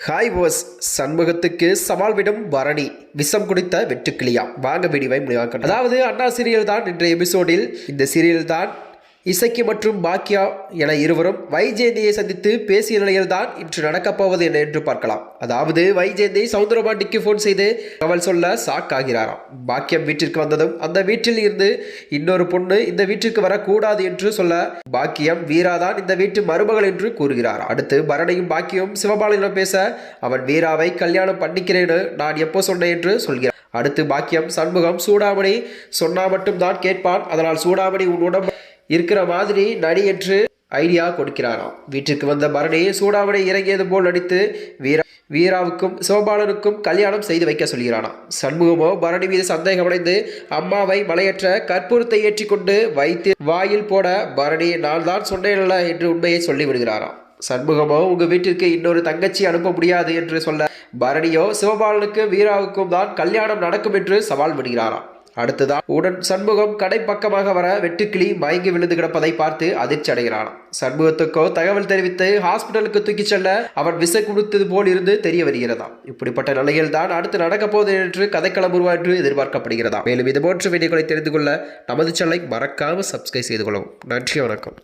Hi was சண்முகத்துக்கு சவால் விடும் பரணி. விஷம் குடித்த வெட்டுக்கிளியா வாங்க வீடியோவை முடிவாக்கணும் அதாவது அண்ணா சீரியல் தான் இன்றைய எபிசோடில் இந்த சீரியல் தான் இசக்கி மற்றும் பாக்கியா என இருவரும் வைஜெயந்தியை சந்தித்து பேசிய நிலையில் தான் இன்று நடக்கப் போவது என்ன என்று பார்க்கலாம். அதாவது வைஜெயந்தி சவுந்தரபாண்டிக்கு ஃபோன் செய்து அவள் சொல்ல ஷாக் ஆகிறாராம் பாக்கியம் வீட்டிற்கு வந்ததும் அந்த வீட்டில் இருந்து இன்னொரு பொண்ணு இந்த வீட்டிற்கு வரக்கூடாது என்று சொல்ல பாக்கியம் வீராதான் இந்த வீட்டு மருமகள் என்று கூறுகிறார். அடுத்து பரணியும் பாக்கியம் சிவபாலனிடம் பேச அவன் வீராவை கல்யாணம் பண்ணிக்கிறேன்னு நான் எப்போ சொன்னேன் என்று சொல்கிறார். அடுத்து பாக்கியம் சண்முகம் சூடாமணி சொன்னா மட்டும் தான் கேட்பான். அதனால் சூடாமணி உன் உடம்பு இருக்கிற மாதிரி நடிகற்று ஐடியா கொடுக்கிறாராம். வீட்டிற்கு வந்த பரணி சூடாமணி இறங்கியது போல் நடித்து வீரா வீராவுக்கும் சோபாலனுக்கும் கல்யாணம் செய்து வைக்க சொல்கிறானாம் சண்முகமோ பரணி மீது சந்தேகமடைந்து அம்மாவை மலையற்ற கற்பூரத்தை ஏற்றிக்கொண்டு வைத்து வாயில் போட பரணி நான் தான் சொன்னேன்ல என்று உண்மையை சொல்லிவிடுகிறாராம். சண்முகமோ உங்க வீட்டிற்கு இன்னொரு தங்கச்சி அனுப்ப முடியாது என்று சொல்ல பரணியோ சிவபாலனுக்கு வீராவுக்கும் தான் கல்யாணம் நடக்கும் என்று சவால் விடுகிறாராம். அடுத்ததான் உடன் சண்முகம் கடை பக்கமாக வர வெட்டுக்கிளி மயங்கி விழுந்து கிடப்பதை பார்த்து அதிர்ச்சி அடைகிறானாம் சண்முகத்துக்கோ தகவல் தெரிவித்து ஹாஸ்பிட்டலுக்கு தூக்கிச் செல்ல அவன் விசை கொடுத்தது போல் இருந்து தெரிய வருகிறதாம். இப்படிப்பட்ட நிலையில் தான் அடுத்து நடக்க போது என்று கதைக்களம் உருவாற்று எதிர்பார்க்கப்படுகிறதா மேலும் இது போன்ற வீடியோக்களை தெரிந்து கொள்ள நமது சேனலை மறக்காமல் சப்ஸ்கிரைப் செய்து கொள்ளவும். நன்றி வணக்கம்.